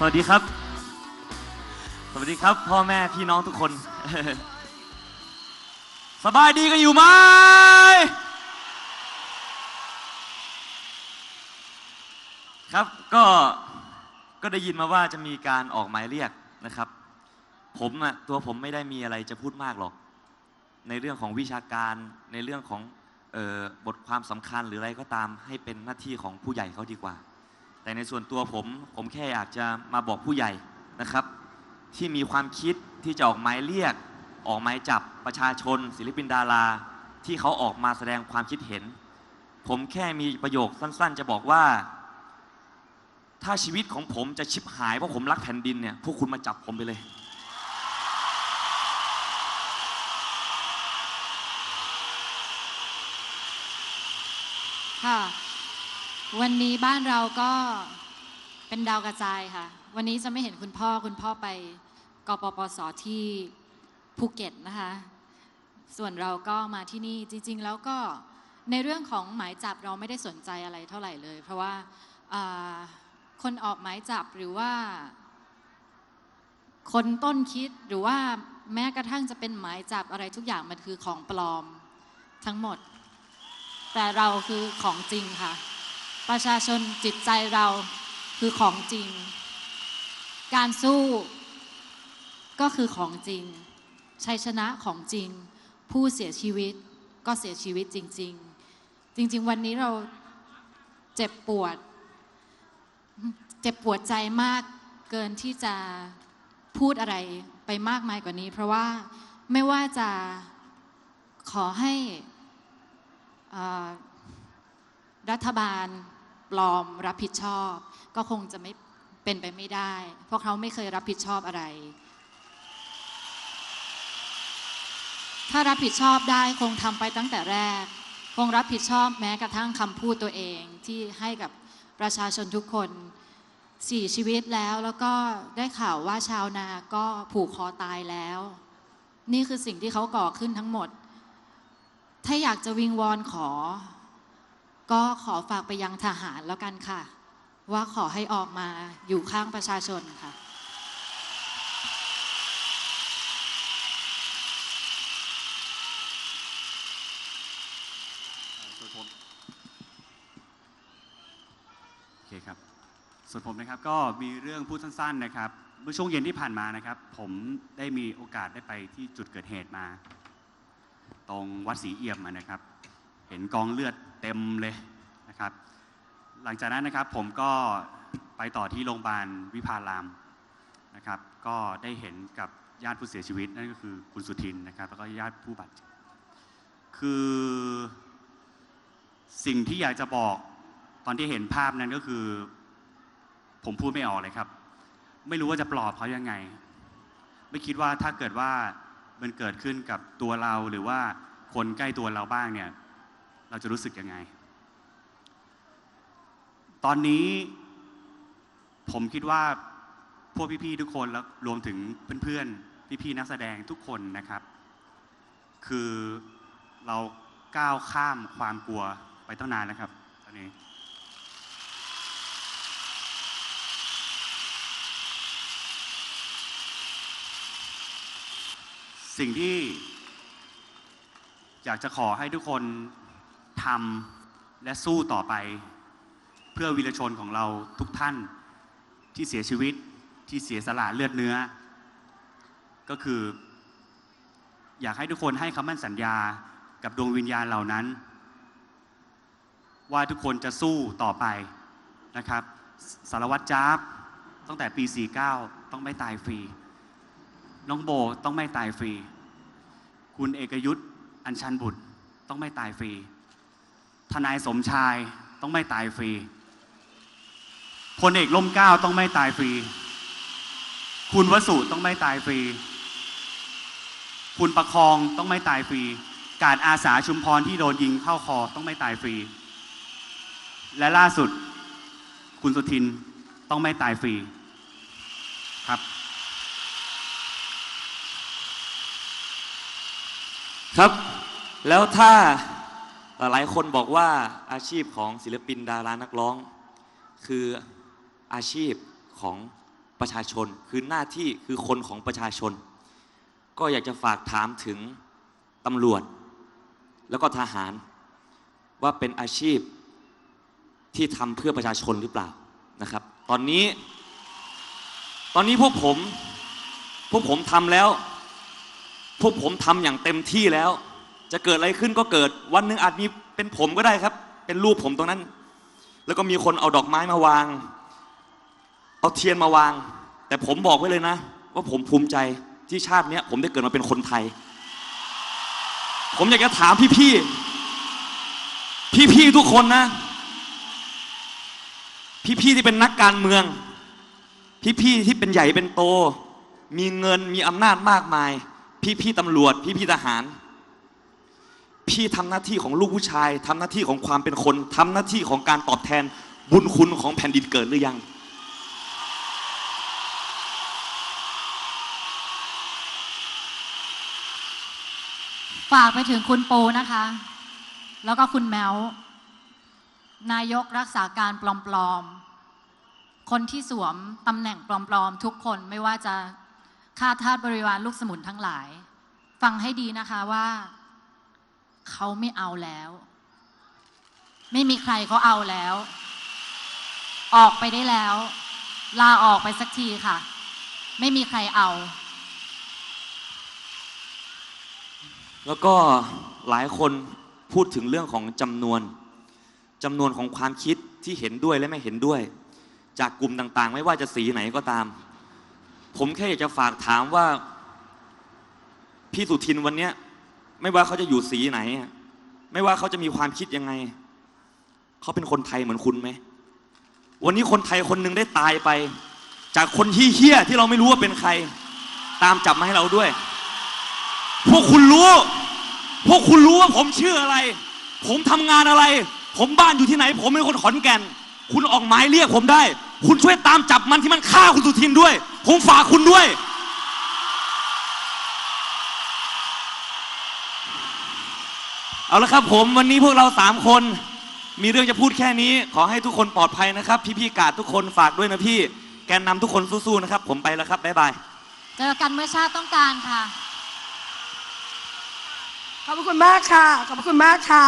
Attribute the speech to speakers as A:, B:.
A: สวัสดีครับ สวัสดีครับ พ่อแม่พี่น้องทุกคน สบายดีกันอยู่ไหมครับก็ก็ได้ยินมาว่าจะมีการออกหมายเรียกนะครับ ผมอะตัวผมไม่ได้มีอะไรจะพูดมากหรอก ในเรื่องของวิชาการในเรื่องของออบทความสำคัญหรืออะไรก็ตามให้เป็นหน้าที่ของผู้ใหญ่เขาดีกว่า แต่ในส่วนตัวผมผมแค่อยากจะมาบอกผู้ใหญ่นะครับ ที่มีความคิดที่จะออกหมายเรียก ออกหมายจับประชาชน ศิลปินดารา ที่เขาออกมาแสดงความคิดเห็น ผมแค่มีประโยคสั้นๆ จะบอกว่า ถ้าชีวิตของผมจะชิบหายเพราะผมรักแผ่นดินเนี่ยพวกคุณมาจับผมไปเลย
B: ค่ะ วันนี้บ้านเราก็เป็นดาวกระจายค่ะ วันนี้จะไม่เห็นคุณพ่อคุณพ่อไปกปปสที่ภูเก็ตนะคะ ส่วนเราก็มาที่นี่จริง ๆ แล้วก็ในเรื่องของหมายจับเราไม่ได้สนใจอะไรเท่าไหร่เลย เพราะว่าคนออกหมายจับหรือว่า คนต้นคิดหรือว่าแม้กระทั่งจะเป็นหมายจับอะไรทุกอย่างมันคือของปลอมทั้งหมด แต่เราคือของจริงค่ะ ประชาชนจิตใจเราคือของจริง การสู้ก็คือของจริง ชัยชนะของจริง ผู้เสียชีวิตก็เสียชีวิตจริง ๆ จริง ๆ วันนี้เราเจ็บปวด เจ็บปวดใจมากเกินที่จะพูดอะไรไปมากมายกว่านี้ เพราะว่าไม่ว่าจะขอให้รัฐบาล ปลอมรับผิดชอบ ก็คงจะไม่เป็นไปไม่ได้ เพราะเขาไม่เคยรับผิดชอบอะไร ถ้ารับผิดชอบได้คงทำไปตั้งแต่แรก คงรับผิดชอบแม้กระทั่งคำพูดตัวเองที่ให้กับประชาชนทุกคนสี่ชีวิตแล้วแล้วก็ได้ข่าวว่าชาวนาก็ผูกคอตายแล้ว นี่คือสิ่งที่เขาก่อขึ้นทั้งหมด ถ้าอยากจะวิงวอนขอ ก็ขอฝากไปยังทหารแล้วกันค่ะ ว่าขอให้ออกมาอยู่ข้างประชาชนค่ะ
C: สวนผมโอเคครับ ส่วนผมนะครับก็มีเรื่องพูดสั้นๆนะครับ เมื่อช่วงเย็นที่ผ่านมานะครับ ผมได้มีโอกาสได้ไปที่จุดเกิดเหตุมา ตรงวัดศรีเอี่ยมนะครับ เห็นกองเลือดเต็มเลยนะครับ หลังจากนั้นนะครับผมก็ไปต่อที่โรงพยาบาลวิภารามนะครับ ก็ได้เห็นกับญาติผู้เสียชีวิตนั่นก็คือคุณสุทินนะครับ แล้วก็ญาติผู้บาดเจ็บคือสิ่งที่อยากจะบอกตอนที่เห็นภาพนั้นก็คือ ผมพูดไม่ออกเลยครับ ไม่รู้ว่าจะปลอบเขายังไง ไม่คิดว่าถ้าเกิดว่ามันเกิดขึ้นกับตัวเราหรือว่าคนใกล้ตัวเราบ้างเนี่ย เราจะรู้สึกยังไง ตอนนี้ผมคิดว่าพวกพี่ๆทุกคนแล้วรวมถึงเพื่อนๆ พี่ๆนักแสดงทุกคนนะครับ คือเราก้าวข้ามความกลัวไปตั้งนานแล้วครับ ตอนนี้สิ่งที่อยากจะขอให้ทุกคน ทำและสู้ต่อไป เพื่อวีรชนของเราทุกท่านที่เสียชีวิตที่เสียสละเลือดเนื้อ ก็คือ อยากให้ทุกคนให้คำมั่นสัญญากับดวงวิญญาณเหล่านั้น ว่าทุกคนจะสู้ต่อไปนะครับ สารวัตรจ้าบตั้งแต่ปี 49 ต้องไม่ตายฟรี น้องโบต้องไม่ตายฟรี คุณเอกยุทธอัญชันบุตรต้องไม่ตายฟรี ทนายสมชายต้องไม่ตายฟรีพลเอกล่มเก้าต้องไม่ตายฟรี คุณวสุต้องไม่ตายฟรี คุณประคองต้องไม่ตายฟรี การอาสาชุมพรที่โดนยิงเข้าคอต้องไม่ตายฟรี และล่าสุด คุณสุทินต้องไม่ตายฟรีครับ
A: ครับ แล้วถ้า หลายคนบอกว่าอาชีพของศิลปินดารานักร้อง คืออาชีพของประชาชน คือหน้าที่คือคนของประชาชน ก็อยากจะฝากถามถึงตำรวจ แล้วก็ทหาร ว่าเป็นอาชีพที่ทำเพื่อประชาชนหรือเปล่านะครับ ตอนนี้ ตอนนี้พวกผม พวกผมทำแล้ว พวกผมทำอย่างเต็มที่แล้ว จะเกิดอะไรขึ้นก็เกิด วันหนึ่งอาจมีเป็นผมก็ได้ครับ เป็นรูปผมตรงนั้น แล้วก็มีคนเอาดอกไม้มาวาง เอาเทียนมาวาง แต่ผมบอกไว้เลยนะ ว่าผมภูมิใจที่ชาติเนี้ยผมได้เกิดมาเป็นคนไทย ผมอยากจะถามพี่ๆ พี่ๆ ทุกคนนะ พี่ๆ ที่เป็นนักการเมือง พี่ๆ ที่เป็นใหญ่เป็นโต มีเงินมีอำนาจมากมาย พี่ๆ ตำรวจ พี่ๆ ทหาร พี่ทำหน้าที่ของลูกผู้ชายทำหน้าที่ของความเป็นคนทำหน้าที่ของการตอบแทนบุญคุณของแผ่นดินเกิดหรือยัง
B: ฝากไปถึงคุณปูนะคะ แล้วก็คุณแมวนายกรักษาการปลอมๆ คนที่สวมตำแหน่งปลอมๆ ทุกคนไม่ว่าจะข้าทาสบริวารลูกสมุนทั้งหลาย ฟังให้ดีนะคะว่า เขาไม่เอาแล้ว ไม่มีใครเขาเอาแล้ว ออกไปได้แล้ว ลาออกไปสักทีค่ะ ไม่มีใครเอา
A: แล้วก็หลายคนพูดถึงเรื่องของจำนวนจำนวนของความคิดที่เห็นด้วยและไม่เห็นด้วย จากกลุ่มต่างๆ ไม่ว่าจะสีไหนก็ตาม ผมแค่อยากจะฝากถามว่า พี่สุทินวันเนี้ย ไม่ว่าเขาจะอยู่สีไหน ไม่ว่าเขาจะมีความคิดยังไง เขาเป็นคนไทยเหมือนคุณไหม วันนี้คนไทยคนหนึ่งได้ตายไป จากคนที่เฮี้ยที่เราไม่รู้ว่าเป็นใคร ตามจับมาให้เราด้วย พวกคุณรู้ พวกคุณรู้ว่าผมชื่ออะไร ผมทำงานอะไร ผมบ้านอยู่ที่ไหน ผมเป็นคนขอนแก่น คุณออกหมายเรียกผมได้ คุณช่วยตามจับมันที่มันฆ่าคุณสุทินด้วย ผมฝากคุณด้วย เอาละครับผมวันนี้พวกเราสามคน มีเรื่องจะพูดแค่นี้ ขอให้ทุกคนปลอดภัยนะครับ พี่ๆกาดทุกคนฝากด้วยนะพี่ แกนนำทุกคนสู้ๆนะครับ ผมไปแล้วครับบ๊ายบาย
B: เจอกันเมื่อชาติต้องการค่ะ
D: ขอบพระคุณมากค่ะ ขอบพระคุณมากค่ะ